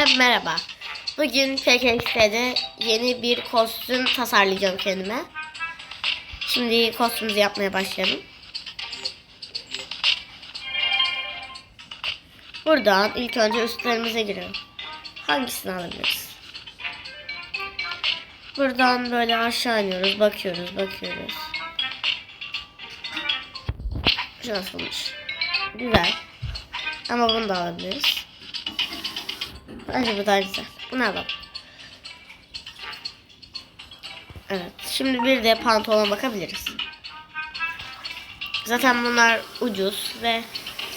Hep merhaba. Bugün PKX'de yeni bir kostüm tasarlayacağım kendime. Şimdi kostümümüzü yapmaya başlayalım. Buradan ilk önce üstlerimize girelim. Hangisini alabiliriz? Buradan böyle aşağı iniyoruz, bakıyoruz, bakıyoruz. Şu nasılmış? Güzel. Ama bunu da alabiliriz. Bence bu daha güzel. Bunu alalım. Evet. Şimdi bir de pantolon bakabiliriz. Zaten bunlar ucuz ve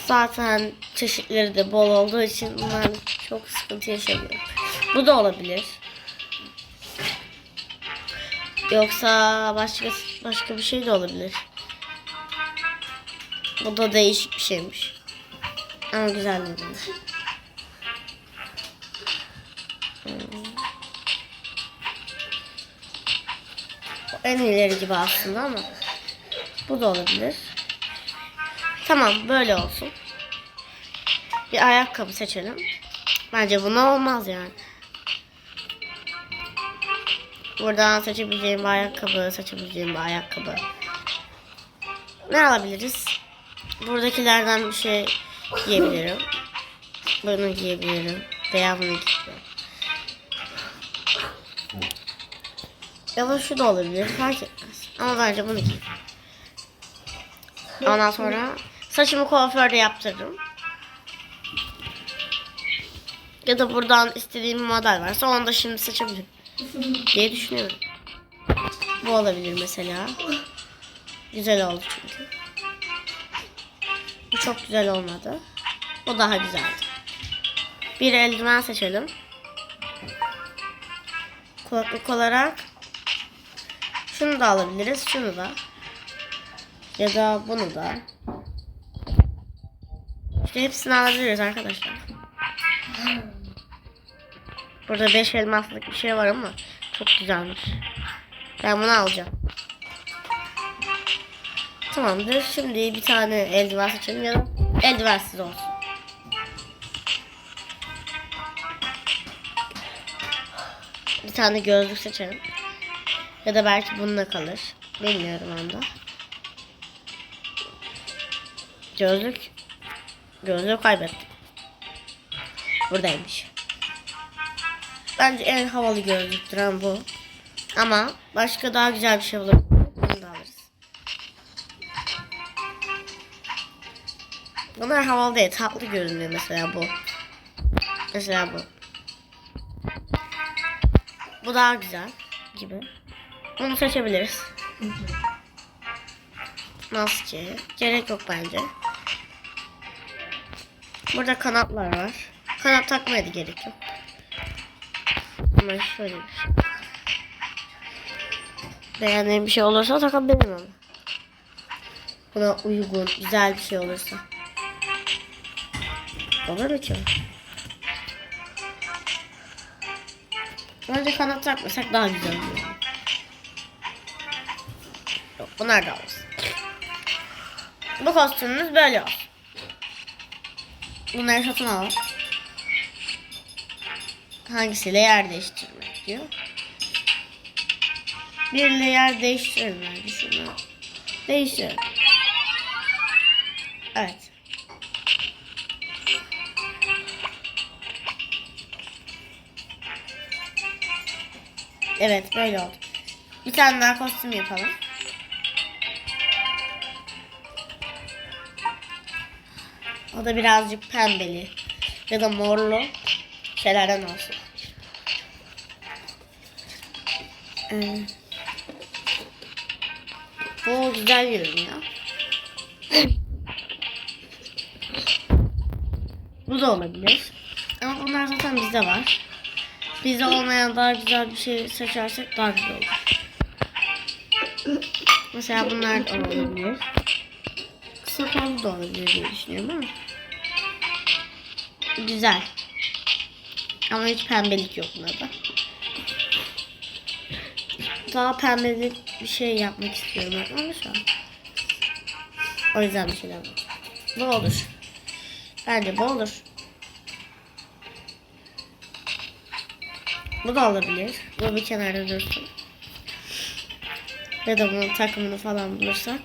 zaten çeşitleri de bol olduğu için bunlar çok sıkıntı yaşamıyor. Bu da olabilir. Yoksa başka başka bir şey de olabilir. Bu da değişik bir şeymiş. Ama güzel dedim. En ileri gibi aslında ama bu da olabilir. Tamam böyle olsun. Bir ayakkabı seçelim. Bence buna olmaz yani. Buradan seçebileceğim bir ayakkabı, seçebileceğim bir ayakkabı. Ne alabiliriz? Buradakilerden bir şey giyebilirim. Bunu giyebilirim. Veya bunu giyebilirim. Ya da şu da olabilir. Fark etmez. Ama bence bunu giy. Ondan sonra saçımı kuaförde yaptırırım. Ya da buradan istediğim model varsa onu da şimdi seçebilirim. diye düşünüyorum. Bu olabilir mesela. Güzel oldu çünkü. Bu çok güzel olmadı. Bu daha güzeldi. Bir eldiven seçelim. Kulaklık olarak şunu da alabiliriz. Şunu da. Ya da bunu da. İşte hepsini alabiliriz arkadaşlar. Burada 5 elmaslık bir şey var ama çok güzelmiş. Ben bunu alacağım. Tamamdır. Şimdi bir tane eldiven seçelim ya da eldivensiz olsun. Bir tane gözlük seçelim. Ya da belki bununla kalır. Bilmiyorum onda. Gözlük. Gözlüğü kaybettim. Buradaymış. Bence en havalı gözlüktür ama bu. Ama başka daha güzel bir şey olur. Bunu da alırız. Bunlar havalı değil. Tatlı görünüyor mesela bu. Mesela bu. Bu daha güzel gibi. Bunu seçebiliriz. Maske. Gerek yok bence. Burada kanatlar var. Kanat takmaya da gerek yok. Ama şöyle bir şey. Beğendiğim bir şey olursa takabilirim ama. Buna uygun, güzel bir şey olursa. Olur mu ki? Bence kanat takmasak daha güzel olur. Bunlar da olsun. Bu kostümümüz böyle olsun. Bunları satın alalım. Hangisiyle yer değiştirmek diyor. Biriyle yer değiştirelim bence şunu. Değiştirelim. Evet. Evet böyle oldu. Bir tane daha kostüm yapalım. O da birazcık pembeli ya da morlu şeylerden olsun. Ee, bu güzel görünüyor. bu da olabilir. Ama bunlar zaten bizde var. Bizde olmayan daha güzel bir şey seçersek daha güzel olur. Mesela bunlar da olabilir. Kısa kollu da olabilir diye düşünüyorum ama. Güzel. Ama hiç pembelik yok burada. Daha pembelik bir şey yapmak istiyorum ama şu. O yüzden bir şeyler var. Bu olur. Bence bu olur. Bu da olabilir. Bu bir kenarda dursun. Ya da bunun takımını falan bulursak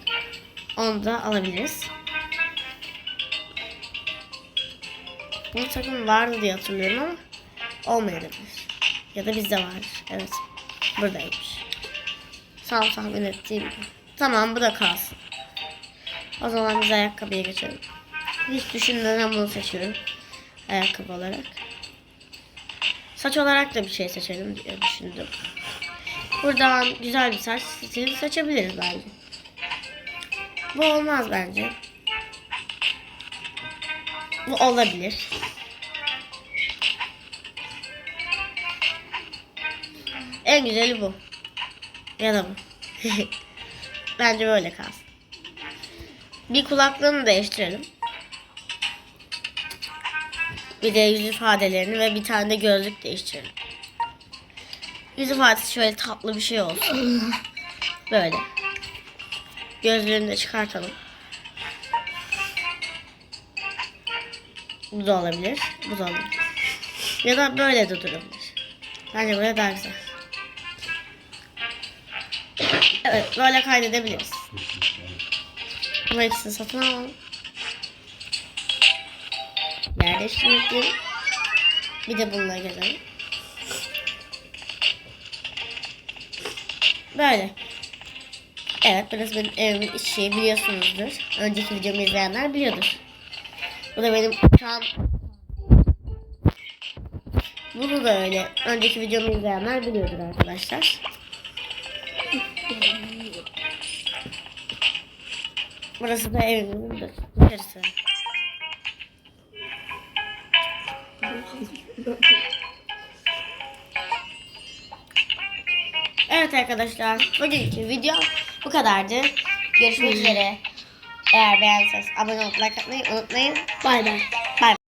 onu da alabiliriz. Bunun takımı vardı diye hatırlıyorum ama olmayabilir. Ya da bizde vardır. Evet. Buradaymış. Tam tahmin ettiğim. Tamam bu da kalsın. O zaman biz ayakkabıya geçelim. Hiç düşünmeden bunu seçiyorum. Ayakkabı olarak. Saç olarak da bir şey seçelim diye düşündüm. Buradan güzel bir saç stili seçebiliriz bence. Bu olmaz bence. Bu olabilir. En güzeli bu. Ya da bu. bence böyle kalsın. Bir kulaklığını değiştirelim. Bir de yüz ifadelerini ve bir tane de gözlük değiştirelim. Yüz ifadesi şöyle tatlı bir şey olsun. Böyle. Gözlüğünü de çıkartalım. Bu da olabilir. Bu da olabilir. Ya da böyle de durabilir. Bence böyle daha güzel. Evet böyle kaydedebiliriz. Bu ikisini satın alalım. Yerleştirmek Bir de bununla gelelim. Böyle. Evet burası benim evimin içi biliyorsunuzdur. Önceki videomu izleyenler biliyordur. Bu da benim an bunu da öyle. Önceki videomu izleyenler biliyordur arkadaşlar. Burası da evimin dışarısı. Evet arkadaşlar bugünkü video bu kadardı. Görüşmek üzere. Eğer beğendiyseniz abone olup like atmayı unutmayın. Bay bay.